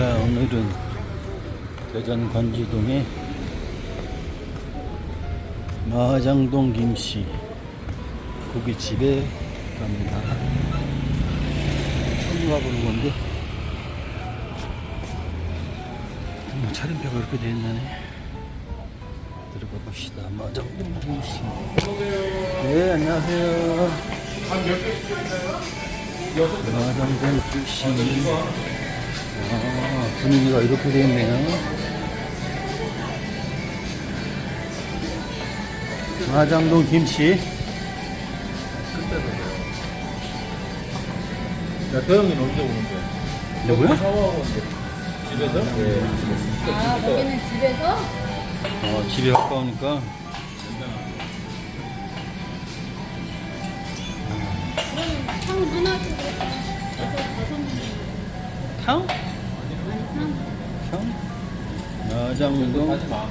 자, 오늘은 대전 관지동의 마장동 김씨 고깃집에 갑니다. 처음 가보는 건데, 뭐 차림표가 이렇게 돼 있네. 들어가 봅시다. 마장동 김씨. 네, 안녕하세요. 마장동 김씨. 아, 분위기가 이렇게 되어 있네요. 마장동 김씨. 야, 도영이는 언제 오는데? 누구야? 샤워하고 온대. 집에서? 네. 아, 거기는 집에서? 어, 집에 가까우니까. 다섯 명. 탕? 상. 탕? 마장동. 하지 마.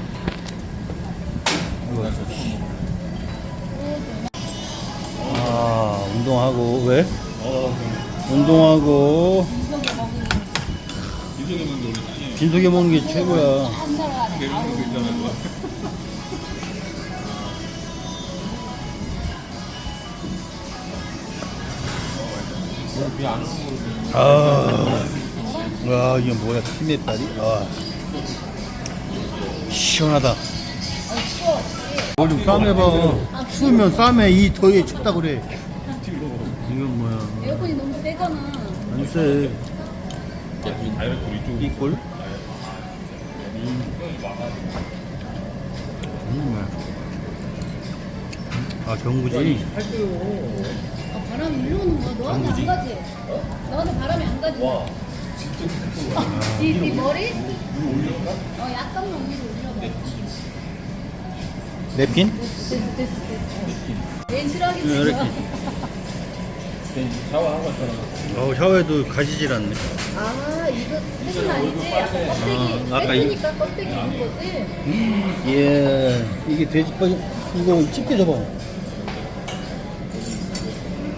아, 운동하고, 왜? 어, 운동하고. 빈속에 먹는 게 최고야. 비안 오는 거 아, 와, 이게 뭐야, 티맵다리? 아, 시원하다. 뭘좀 싸매 봐. 추우면 싸매, 이 더위에 춥다 그래. 이건 뭐야. 에어컨이 너무 세잖아. 안 쎄. 야, 다이렉트 이쪽. 이 꼴? 음, 아, 경구지? 아, 바람이 일로 오는 거야. 너한테 안 가지? 너한테 바람이 안 가지? 와, 네, 네 머리? 어, 약간만 위로 올려봐. 냅킨? 됐어, 됐어, 됐어. 제일 싫어하겠지. 이렇게. 샤워하고. 어, 샤워해도 가지질 않네. 아, 이거 패션 아니지? 아까 껍데기. 아, 아까 뺏으니까 껍데기 입은 거지? 예, 이게 돼지빠지, 이거 집게 줘봐.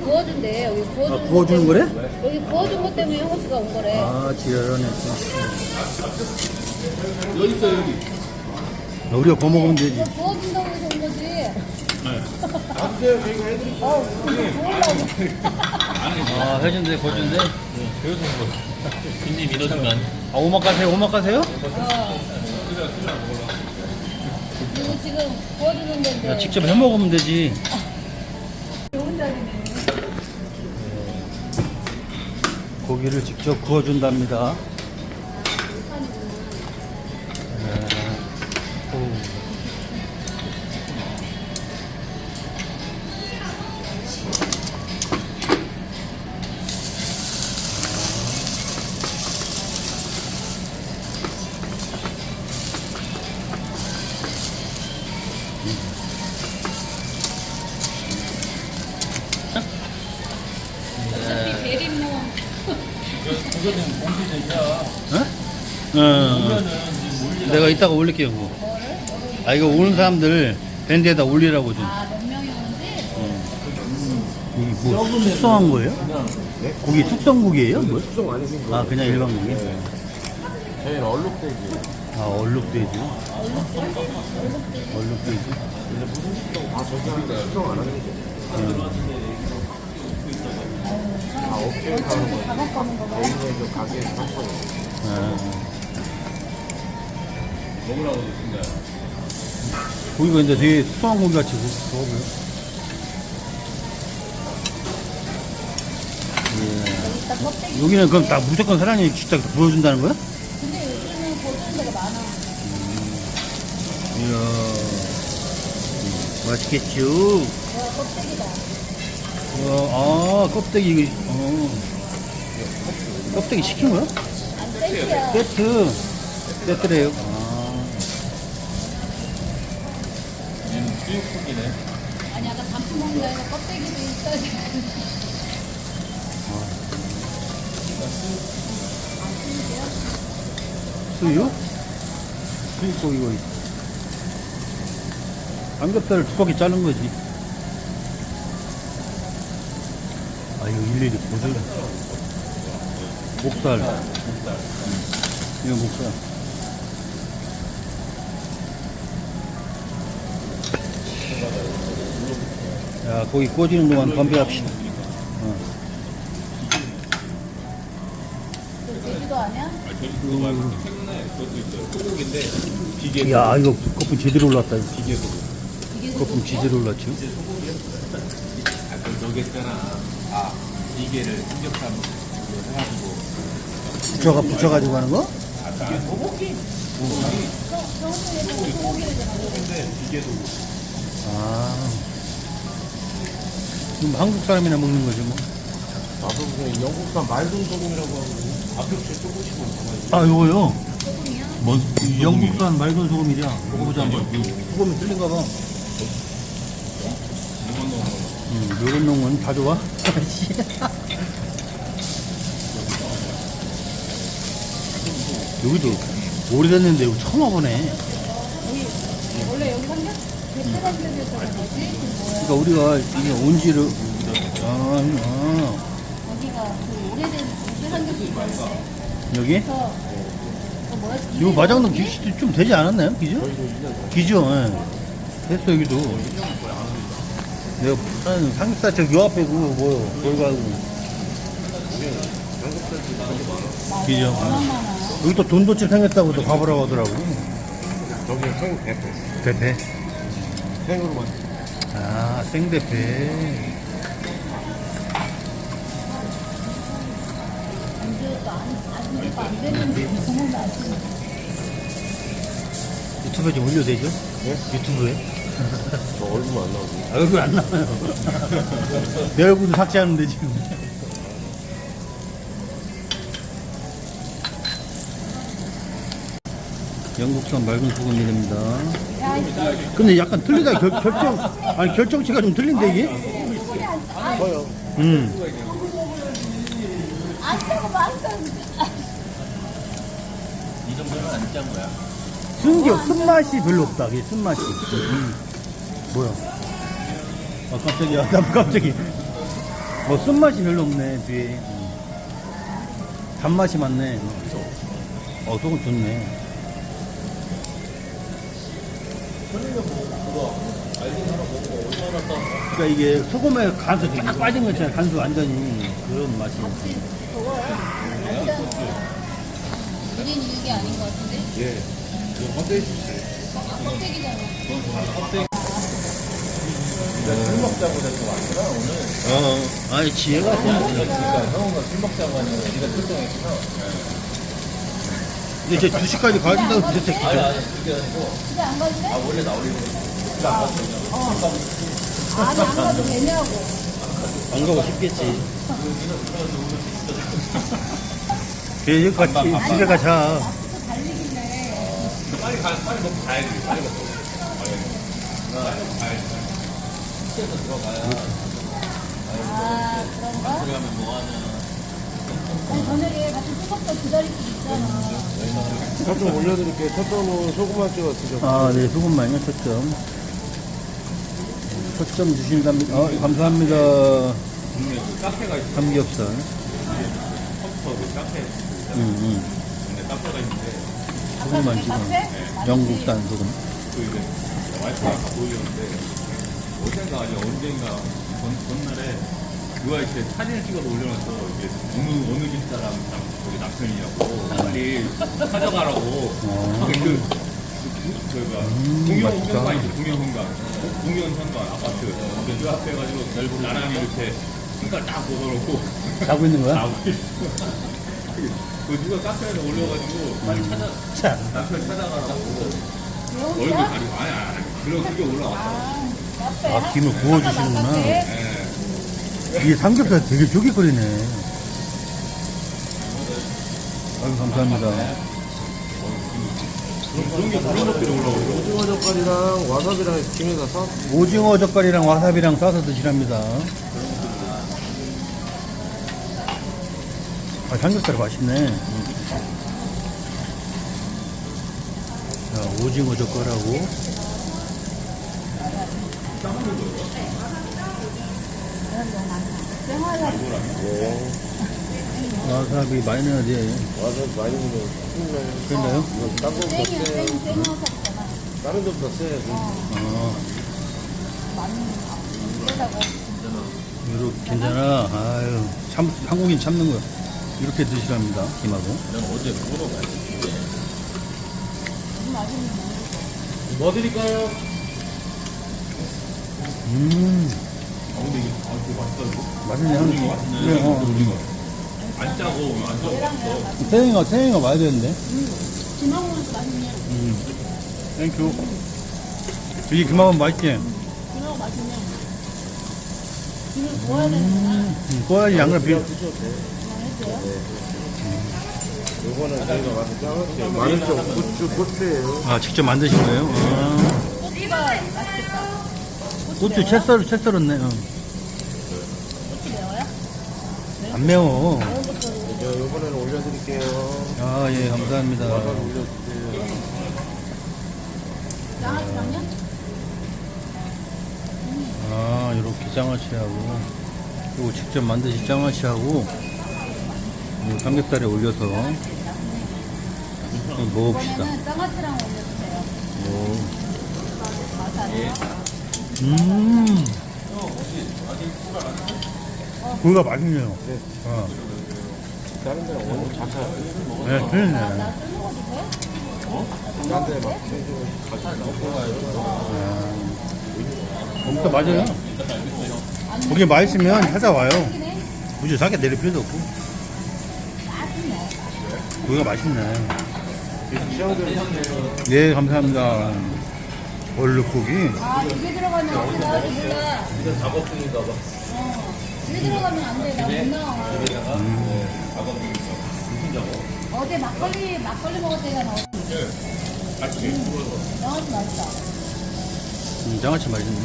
구워준대. 여기 구워주는, 아, 구워주는 것 거래? 때문에- 여기 구워준 것 때문에 형호 씨가 온 거래. 아, 지랄하네. 여기 있어, 여기. 우리가 구워 먹으면 되지. 이거 구워준다고 해서 온 거지. 안돼요, 저희가 해드릴게요. 아, 해준대, 거준대. 배워주는 거. 빈님 믿어주면. 아, 오마카세, 오마카세요? 어. 이거 지금 구워주는 건데. 야, 직접 해 먹으면 되지. 고기를 직접 구워준답니다. 어. 내가 이따가 올릴게요, 그거. 아, 이거 오는 사람들 밴드에다 올리라고 좀. 아, 몇 명이 오는지? 이게 뭐 숙성한 거예요? 고기 숙성고기예요? 뭐? 숙성 아니신 거? 아 그냥 일반 고기? 저희는 얼룩돼지. 아 얼룩돼지? 얼룩돼지? 아, 저기 수정 안 하는 거. 아, 업체에 가는 거. 저희는 가게에서 한 거예요. 아, 먹으라고 드신다. 고기가 근데 되게 숙성한 고기 같이 보여. 일단 껍데기. 여기는 그럼 다 무조건 사장님이 직접 보여준다는 거야? 근데 요즘은 구워주는 데가 많아. 이야 맛있겠죠? 와, 껍데기다. 어, 아 껍데기 어. 껍데기 시킨 거야? 안 땡기야. 세트 세트래요. 수육국이네. 아니, 아까 단품 먹는 거 아니라 껍데기도 있어야지. 수육? 수육고기 이거 삼겹살을 두껍게 자른 거지 아 이거 일일이 보죠 목살 음. 이거 목살. 야, 거기 꽂이는 동안 건배합시다. 어. 제주도 아니야? 아, 제주도 말고 최근에 그것도 있어요. 소고기인데 기계 야, 이거 거품 제대로 올랐다. 기계 소고기. 거품 제대로 올랐죠? 아, 그 저기 했잖아. 아, 기계를 삼겹살 해가지고 붙여가, 붙여가지고 하는 거? 아, 기계 소고기? 소고기인데 기계 소고기. 아. 그럼 한국 사람이나 먹는 거죠, 뭐. 나도 무슨 영국산 말돈 소금이라고 하고 앞접시에 조금씩 먹어가지고 아, 요거요? 소금이야? 뭐, 영국산 맑은 소금이랴. 먹어보자, 한번. 소금이 틀린가 봐. 넣어 음, 요런 놈은 다 좋아? 여기도 오래됐는데 여기 처음 와보네. 원래 여기 삼겹 그? 그러니까 우리가 이게 온지를 아, 아 거기가 그 오래된 있었는데 여기 그래서 그 뭐야? 이 마장동 기시도 좀 되지 않았나요? 기죠? 기죠. 예. 됐어 여기도. 내가 부산 삼겹살 저요 앞에 그거 뭐요? 거기 가고. 기죠. 얼마나 많아? 여기 또 돈도집 생겼다고 또 가보라고 하더라고. 저기 생 대패 대패. 생으로 만 아, 생대패. 유튜브에 좀 올려도 되죠? 네? 유튜브에? 저 얼굴 안 나오고 아, 얼굴 안 나와요. 내 얼굴도 삭제하는데, 지금. 영국산 맑은 소금이랍니다. 야, 이거 근데 약간 틀리다. 결, 결정, 아니, 결정치가 좀 틀린데, 이게? 소금이 안 아, 음. 안 짜고. 이 정도는 안짠 거야 쓴게, 쓴맛이 별로 없다. 이게 쓴맛이. 음. 뭐야? 아, 깜짝이야. 나 깜짝이. 뭐, 쓴맛이 별로 없네, 뒤에. 음. 단맛이 많네. 어, 소금 좋네. 그러니까 이게 소금에 간수 쫙 빠진 거 있잖아요. 간수 완전히. 그런 맛이. 1인 이게 아닌 것 같은데? 예 그거 헛되이 주세요 껍데기잖아. 술 먹자고 해서 왔구나 오늘 어, 아니, 지혜가 그러니까 형우가 술 먹자고 하니까 네가 출동했구나 근데 이제 2시까지 가야 된다고 그랬을 아니 때. 아니 그게 아니고 진짜 안 가도 돼? 아 원래 나 올리고 아니, 안 가도 되냐고. 안 가고 싶겠지. 계속 같이 집에 가자. 빨리 가 빨리 먹고 가야지 빨리 먹고 빨리 먹고 가야지 시켜서 들어가야 아, 그런가? 들어가면 뭐 하냐 아니, 저녁에 같이 수박도 기다릴 수 있잖아. 첫점 올려드릴게요 첫점은 소금만 찍어 드셔 아, 네, 소금만요, 초점. 초점 주신답니다. 어, 감사합니다. 카페가 있어 삼겹살. 컴퓨터도 카페 응, 응. 근데 카페가 있는데 소금만 찍어. 영국산 소금. 그 이제 와이프가 다 보이는데 어젠가 아니 언젠가 전, 전날에 누가 이렇게 사진을 찍어서 올려놨어 이게 어느 어느 집 사람 남- 저기 남편이냐고 빨리 찾아가라고 어. 그, 그, 그 저희가 음, 동영. 현관 있죠 동영 현관 동영 현관 아파트 근데 그 앞에 가지고 나랑이 이렇게 신발 딱 벗어놓고 자고 있는 거야? 나오고 있어 그 누가 카페에서 올려가지고 빨리 찾아 자. 남편 찾아가라고 얼굴? 가리고 아니 아니 그런 그게 올라왔어 아. 아, 김을 구워주시는구나. 이게 삼겹살 되게 쫄깃거리네. 아유, 감사합니다. 오징어 젓갈이랑 와사비랑 김에다 사 오징어 젓갈이랑 와사비랑 싸서 드시랍니다. 아, 삼겹살 맛있네. 자, 오징어 젓갈하고. 와사비 많이 넣어야 돼. 와사비 많이 넣으면 腥나요. 그랬나요? 이건 딴 땡이야, 세. 다른 데보다 세. 어. 이렇게 괜찮아. 아유, 참, 한국인 참는 거. 이렇게 드시랍니다, 김하고. 난 어제 물어봐야 뭐 드릴까요? 음, 아 근데 이게 아 이거 맛있다 이거. 맛있네. 한, 이거 맛있네. 그래, 어. 이거 안 짜고 안 짜고 맛있어. 태영이가, 태영이가 와야 되는데. 김하고는 맛있네. 음, 땡큐. 여기 김하고 맛있지? 김하고 맛있네. 김을 구워야 되는구나. 음, 꼬야지 양을 비, 드셔도 돼. 했어요? 요거는 저희가 와서 짜왔어요. 마늘종, 고추, 고추예요. 아, 직접 만드신 거예요? 아, 고추가 맛있겠다. 고추 채 썰, 채 썰었네. 어. 고추 매워요? 안 매워. 저 요번에는 올려드릴게요. 아, 예, 감사합니다. 올려주세요. 양아치랑요? 아, 이렇게 장아찌하고, 그리고 직접 만드신 장아찌하고, 이 삼겹살에 올려서 한번. 이번에는 장아찌랑 올려주세요. 오. 맛아요? 음. 고기가 맛있네요. 네. 어. 다른 데는 오늘 자차. 네, 돼? 딴 데막 같이 먹고 가요. 진짜 맞아요. 고기 맛있으면 찾아와요. 굳이 사게 내릴 필요도 없고. 고기가 맛있네. 주세요. 네, 감사합니다. 얼룩고기. 아, 이게 들어가면 어떻게 나올지 몰라. 이건 작업중인가 봐. 어. 이게 들어가면 안 돼. 나 못 나와. 어제 막걸리, 막걸리 먹을 때가 나왔지. 양아치 맛있다. 음, 장아찌 맛있네.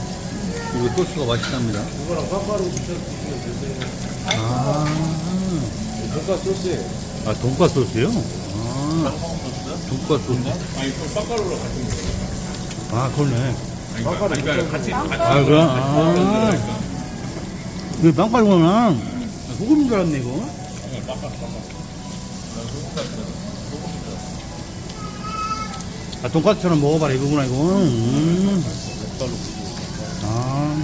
그리고 소스가 맛있답니다. 이거랑 깜바로 드셔주시면 되세요. 아, 돈가 소스예요. 아 돈가스 소스요? 아, 돈가스 소스. 아니 그 빡가루로 같이 먹어. 아, 그러네. 그러니까 아니, 그러니까 같이 아, 그럼? 아, 이거 빵가루구나. 소금인 줄 알았네, 이거. 아, 돈가스처럼 먹어봐라, 이거구나, 이거. 음. 아.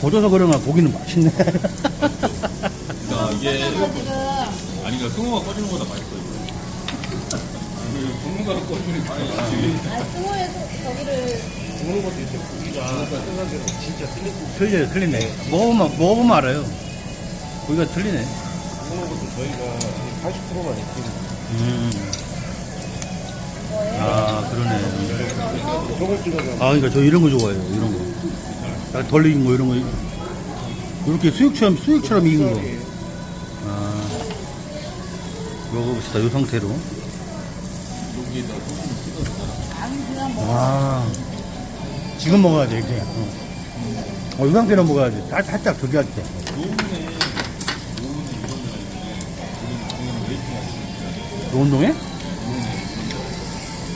고져서 그런가 고기는 맛있네. 그러니까 이게 아니 그러니까 승호가 꺼지는 거보다 맛있어 이거. 그 전문가가 꺼주는 게 맛있지. 아, 승호의 소- 저기를 먹는 것도 있어요. 고기가 생각하는 대로 진짜 틀리고 틀려요, 틀리네. 먹어보면, 먹어보면 알아요. 고기가 틀리네. 먹는 것도 저희가 80%만 익힙니다. 음. 아, 그러네. 저걸 찍어서 아, 그러니까 저 이런 거 좋아해요. 이런 거. 딱덜 익은 거 이런 거. 이렇게 수육처럼 수육처럼 익은 거. 아, 먹어봅시다. 이 상태로. 아, 지금 먹어야 돼 이렇게. 어, 어, 이 상태로 먹어야 돼. 살- 살짝 저기 할 때. 노은동에?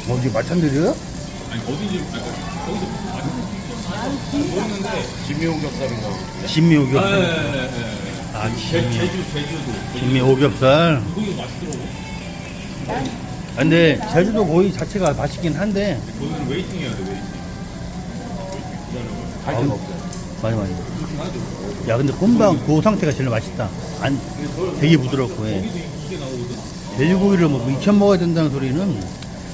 어디 마찬가지야? 아니 어디지? 아니, 거기서 맛있는 김이 오겹살인가 진미 아, 제. 제주 제주도 진미 오겹살. 거기 맛있더라고. 아, 근데 제주도 고기 자체가 맛있긴 한데 거기는 웨이팅 해야 돼 웨이팅. 갈 데가 없어요. 맞아 맞아. 야 근데 금방 그 상태가 제일 맛있다. 안 되게 부드럽고 해. 거기도 이게 나오거든. 돼지고기를 뭐 익혀 먹어야 된다는 소리는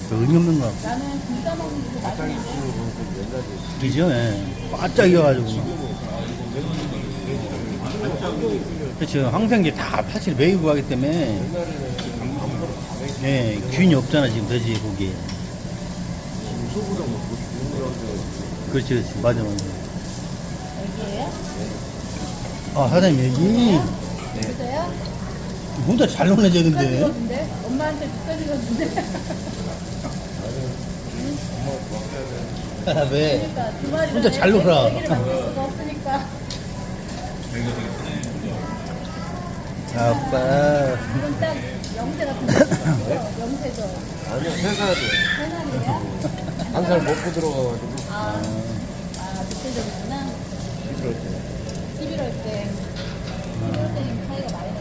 별 의미 없는 거 같고. 나는 진짜 먹는 게 맛있는데 그죠? 예. 바짝 익어가지고. 그렇죠. 항상 이제 다 사실 매이고 하기 때문에 예, 균이 없잖아 지금 돼지 고기에. 그렇지 그렇지 맞아 맞아. 여기에요? 아 사장님 여기 그래요? 혼자 잘 근데. 축하드렸는데 엄마한테 축하드렸는데 왜? 그러니까 두 마리 혼자 잘 놀아. 수가 없으니까 아빠. 이건 딱 영세 같은 거 아니요, 회사야 돼. 한살 먹고 들어가가지고. 아, 아, 그때적이구나 11월 때. 11월 때 그럴 때는 차이가 많이 나.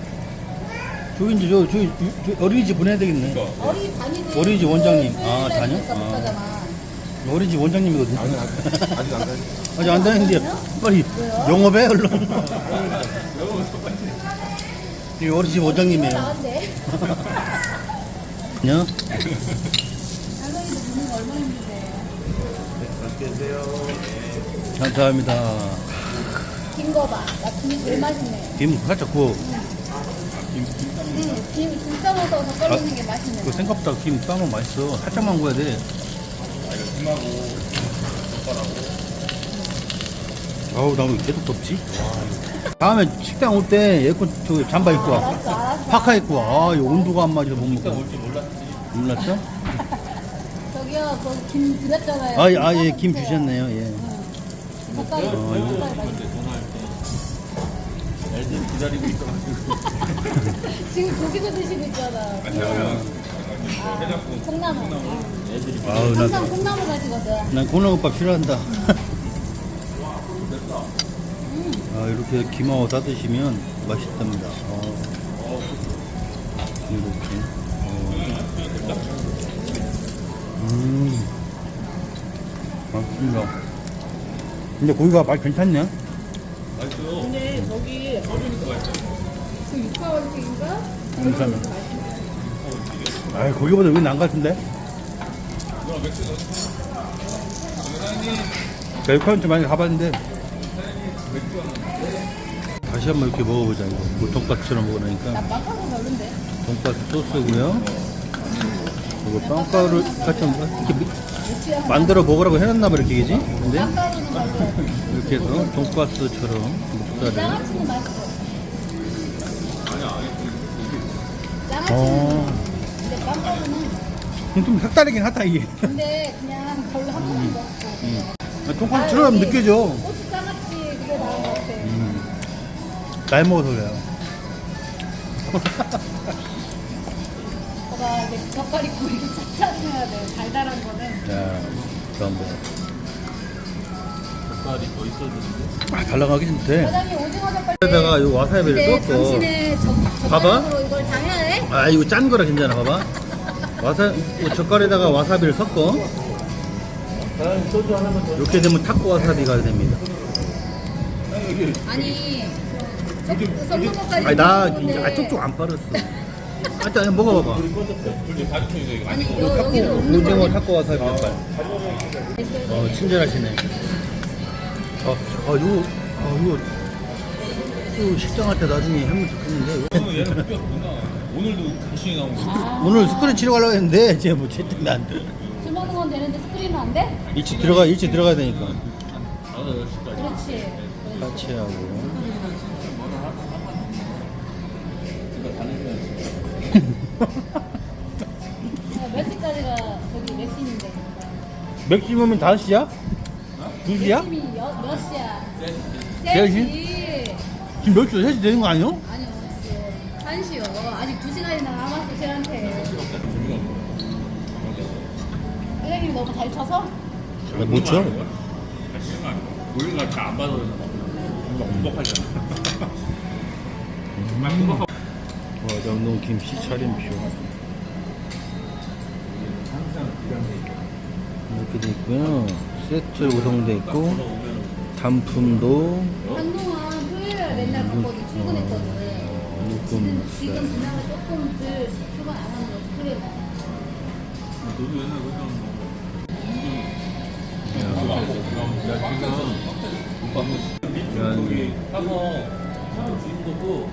저기 이제 저, 저기 저 어린이집 보내야 되겠네. 어린이 다니지. 어린이집 원장님. 아, 날 다녀? 있으니까 못 아. 어린이집 원장님이거든. 아니 아직 안 가지. 아직 안 다니는데 빨리 영업해 얼른. 이 어린이집 원장님이에요. 요. 감사합니다. 김거 봐. 나 김이 제일 맛있네. 김 살짝 구워. 응, 김, 김 싸먹어서 섞어주는 게 맛있네. 그 생각보다 김 싸면 맛있어. 살짝만 구워야 돼. 아우 나 왜 계속 덥지? 다음에 식당 올 때 에어컨 저 잠바 입고 와. 알았어, 알았어. 파카 입고 와. 아, 이 온도가 안 맞아서 못 먹고. 몰랐어? 저기요, 거기 김 드렸잖아요. 아, 예, 아, 예, 김 주셨네요. 예. 어, 젓갈이 이거. 애들이 기다리고 있어가지고. 지금 고기도 드시고 있잖아. 아, 콩나물. 애들이 아우, 난, 항상 콩나물 가지거든. 난 콩나물밥 싫어한다. 아, 이렇게 김하고 싸드시면 맛있답니다. 어. 이렇게. 음. 맛있습니다. 근데 고기가 맛 괜찮네. 맛있어. 근데 저기 그 육화원칙인가? 감사합니다. 아, 고기보다 여기 나은 것 같은데? 자, 육화는 좀 많이 가봤는데. 다시 한번 이렇게 먹어보자, 이거. 뭐 돈까스처럼 먹으니까. 나 빵가루 별론데. 돈가스 소스고요. 그리고 빵가루 같이 한번 이렇게 만들어 먹으라고 해놨나 봐 이렇게 그지? 근데. 이렇게 해서 돈가스처럼 목살을 어. 좀 색다르긴 하다 이게 근데 그냥 별로 한 번만 먹고. 돈가스처럼 느껴져 고추 장아찌 그게 나은 것 같아. 날 먹어서 그래요 이제 젓갈이 있고 이렇게 짭짤해야 돼. 달달한 거는. 자 그럼 뭐 젓갈이 더 있어야 되는데. 아, 달라가기 좀 돼. 사장님 오징어 젓갈. 여기다가 이 와사비를 근데 당신의 젓- 봐봐. 젓가락으로 이걸 다 해야 해? 아 이거 짠 거라 괜찮아 봐봐 와사 이 젓갈에다가 와사비를 섞어 이렇게 되면 타코 와사비가 됩니다 아니 섞는 것까지 아니 나. 이제 아, 쪽쪽 안 빠졌어 일단 먹어봐봐. 이거. 이거 여, 여기는 없는 오징어 거 타코 와사비 젓갈 어 친절하시네 어, 아 이거 아 이거 또 식당할 때 나중에 하면 좋겠는데 얘는 웃겼구나. 오늘도 간신히 나온 거. 오늘 스크린 치러 가려고 했는데 이제 뭐 채팅이 안돼 술 먹는 건 되는데 스크린은 안 돼? 일찍 들어가 일찍 들어가야 되니까 나도 10시까지. 그렇지 같이 하고 맥시멈은 5시야? 2시야? 맥심이 여, 몇 시야? 세 시? 3시 지금 몇 시? 3시 되는 거 아니야? 아니요 지금 1시요 아직 2시간이나 남았어 쟤한테 선생님이 너무 잘 쳐서? 못 쳐. 우리가 잘안 받아서 뭔가 운동하잖아. 와장동 김치 차림표 이렇게 돼 있고요. 세트 구성돼 있고 단품도. 한동안 토요일에 맨날 갔거든 출근했거든 지금, 지금 무살 지나가 조금 그 출근 안 하는 거지 사람 주인 거고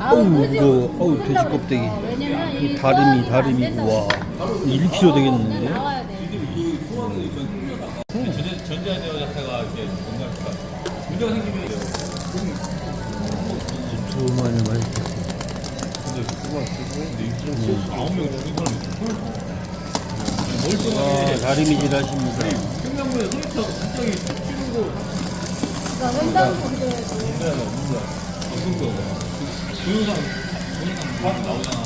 아우, 어우 그지? 이거 어우 돼지 그런다고 껍데기. 그랬어. 왜냐면 이이 다리미 소화기가 안 다리미. 된다고 우와 그랬어. 1kg 되겠는데? 나와야 돼. 근데 전자 전자제어 자체가 이렇게 뭔가 그러니까 문제가 생기면 두만을 맛있겠어 근데 그거 근데 이거 아홉 명 죽인 사람이 멀쩡하게 다리미질 하십니다 생명부에 소리쳐 갑자기 치우고 그러니까 횡단 정도에서 무슨 거 동영상 동영상 다 나오잖아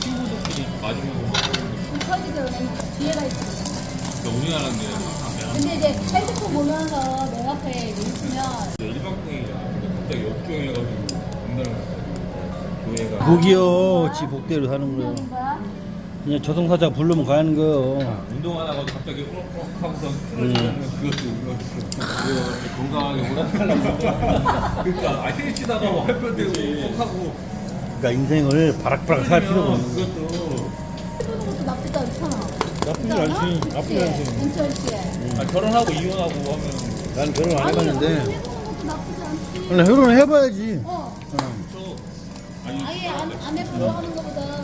친구들끼리 왜냐면 뒤에가 있어. 그러니까 우리나라는 근데 이제 핸드폰 보면서 내 앞에 있으면 일방통이잖아. 근데 갑자기 역주행해가지고 교회가 복이요. 지 복대로 사는 거요. 그냥 저승사자 부르면 가는 거요. 운동하다가 갑자기 욱욱 하고서 음. 그것도 그것도 건강하게 오락하려고 그러니까 아이템 치다가 뭐 햇볕 되고 욱욱 하고 그러니까 인생을 바락바락 살 필요가 없는 거야. 그것도 해보는 것도 나쁘지 않잖아. 나쁘지 않지. 나쁘지 않지. 은철 씨. 아, 결혼하고 이혼하고 하면 난 결혼 안 해봤는데. 해보는 것도 나쁘지 않지. 원래 결혼을 해봐야지. 어. 저 아니 아예 안, 안 해보려 하는 것보다.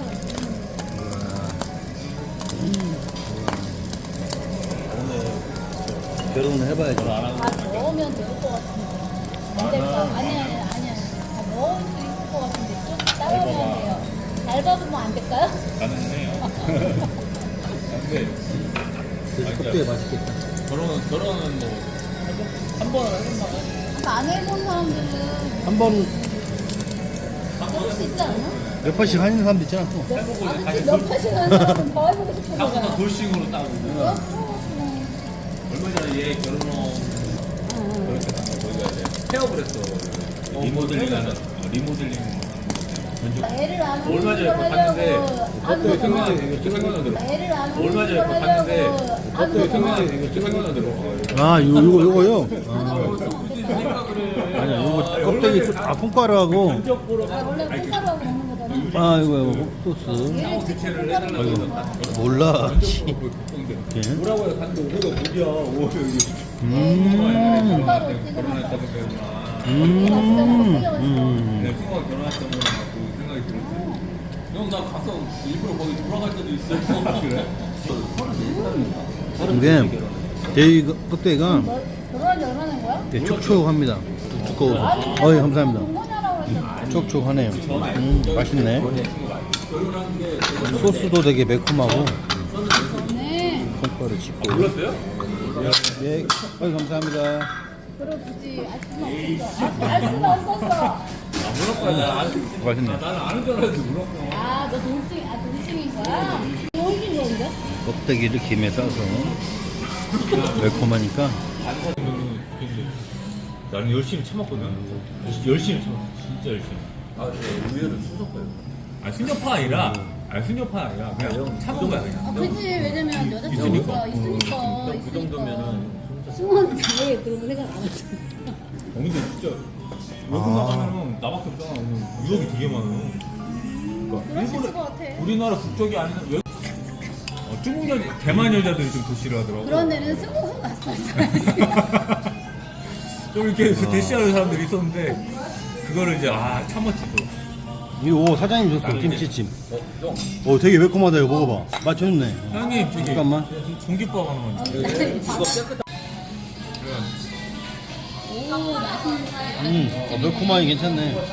결혼을 해봐야지. 다 넣으면 될 것 같은데. 안 될까? 아니, 아니, 아니, 아니. 다 넣을 수 있을 것 같은데. 좀 따라오면 돼요. 잘 봐보면 안 될까요? 해요 근데 그래서 껍데기 맛있겠다. 결혼은 결혼은 뭐한 해본다 아까 안 해본 사람들은 한 번, 수 있지 않나? 몇 번씩 하는 사람도 있잖아, 또. 해보고 아, 이제. 다시 몇 돌, 번씩 하는 사람은 더 해보고 싶은 거잖아. 돌싱으로 따고 어, 얼마 전에 얘 결혼한 그렇게 한 거, 거기가 이제 폐업을 했어 리모델링 하는 어, 리모델링 건축 애를 안 하는 얼마 전에 걸 봤는데 하려고 갑자기 하는 생각이 거잖아. 되게 생각나 들어 애를 안 하는 얼마 전에 걸 그거 봤는데 하려고 하는 갑자기 거잖아. 생각이 되게 생각나 들어 아, 요, 요, 요거요? 해 아니야, 요거 껍데기, 아, 콩가루하고. 아, 원래 콩가루하고 먹는 거잖아. 아, 이거, 이거, 소스. 얘를 찍고 콩가루 아이고, 몰라. 씨. 예. 뭐라고 해서 갔는데 우리가 목이야 오 여기 음. 콩가루 음. 음. 내 친구가 결혼했던 그 형나 가서 일부러 거기 돌아갈 때도 있어 그래? 이게, 대이 껍데기가 너 결혼한 지 얼마 된 거야? 되게 촉촉합니다. 두꺼워서. 어이, 감사합니다. 동거냐라고 그랬잖아. 촉촉하네요. 음, 맛있네. 소스도 되게 매콤하고. 네. 손가루 짚고. 몰랐어요? 예, 어이, 감사합니다. 그리고 굳이 알 수는 없었어. 알 수는 없었어. 아나 아는 맛있네. 나는 아는 줄 알았는데 몰랐구나 아, 너 동생, 아, 동생인 거야? 동생인 건데? 껍데기를 김에 싸서 매콤하니까 나는 열심히 참았거든 열심히 참았어 진짜 열심히 아 의외로 순정파요 아 순정파 아니라 아 순정파 아니라 그냥 참은 거야 그냥 아, 그치. 왜냐면 여자친구가 있으니까. 그 정도면은. 승원은 왜 그런 생각 안 하잖아. 어, 근데 진짜 외국 나가면은 나밖에 없잖아. 오늘 유럽이 되게 많아. 그러니까 그럴 수 있을 것 같아. 우리나라 국적이 아닌 외 어, 중국 여자 대만 여자들이 좀더 싫어하더라고. 그런 데는 승호가 갔어. 좀 이렇게 대시하는 사람들이 있었는데 그거를 이제 아 참았지 또. 이거 사장님 줬어 김치찜. 오 되게 매콤하다 이거 먹어봐. 맛 좋네. 형님 저기 잠깐만. 공깃밥 하나만 오, 맛있는 음 어, 매콤하니 괜찮네 이걸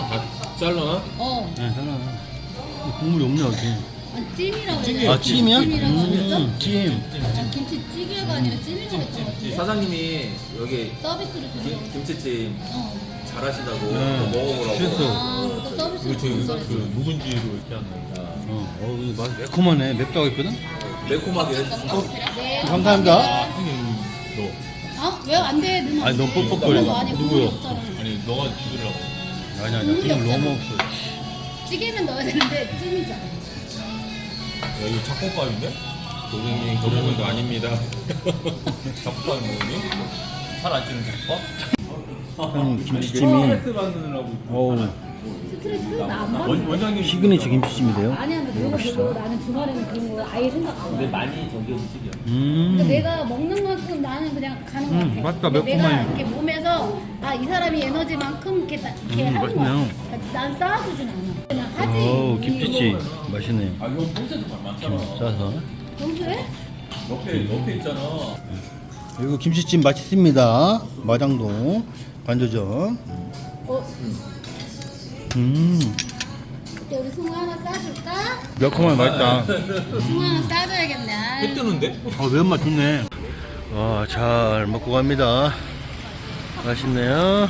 다 잘라나? 어. 네 잘라 국물이 없네 여기 아, 찜이라고. 아 찜이야? 찜이라고 그랬어? 음, 찜 아, 김치찌개가 아니라 찜이라고 했던. 사장님이 여기 서비스로 주는 거. 김치찜 어. 잘하시다고 네. 먹어보라고 그랬어 아, 또 서비스로 주는. 그 묵은지로 이렇게 하는 거 어, 어 이거 맛 매콤하네 맵다고 했거든 매콤하게 해주시고 네. 감사합니다 형님 너 아, 왜 안 돼? 안 아니, 돼. 너무 뻑뻑거려. 누구요? 아니 너가 죽으려고 아니 아니 국물이 국물 너무. 없어 찌개는 넣어야 되는데 찜이잖아. 야 이거 작곡밥인데? 고객님 그러는 거 아닙니다 작곡밥이 뭐니? 살 안 찌는 작곡밥? 형 김치찜이 스트레스 만드느라고 어우. 원, 원장님 시그니처 김치찜이래요? 아니야, 나 그런 거 보고 나는 주말에는 그런 거 아예 생각 안 해. 많이 저기 음식이야 음. 그러니까 내가 먹는 만큼 나는 그냥 가는 것 음, 같아. 맞다, 근데 내가. 이렇게 몸에서 아 이 사람이 에너지만큼 이렇게, 나- 이렇게 음, 하는 거야. 맛있네요. 그러니까 난 쌓아주진 않아. 그냥 하지. 어우 김치찜 맛있네요 아 이거 뽕새도 많잖아. 싸서? 평소에? 옆에 옆에 있잖아. 그리고 김치찜 맛있습니다. 마장동 반조점. 어, 음 그때 우리 승우 하나 싸줄까? 매콤하게 맛있다 승우 하나 싸줘야겠네. 해 뜨는데? 어, 매운맛 좋네. 와, 잘 먹고 갑니다. 맛있네요.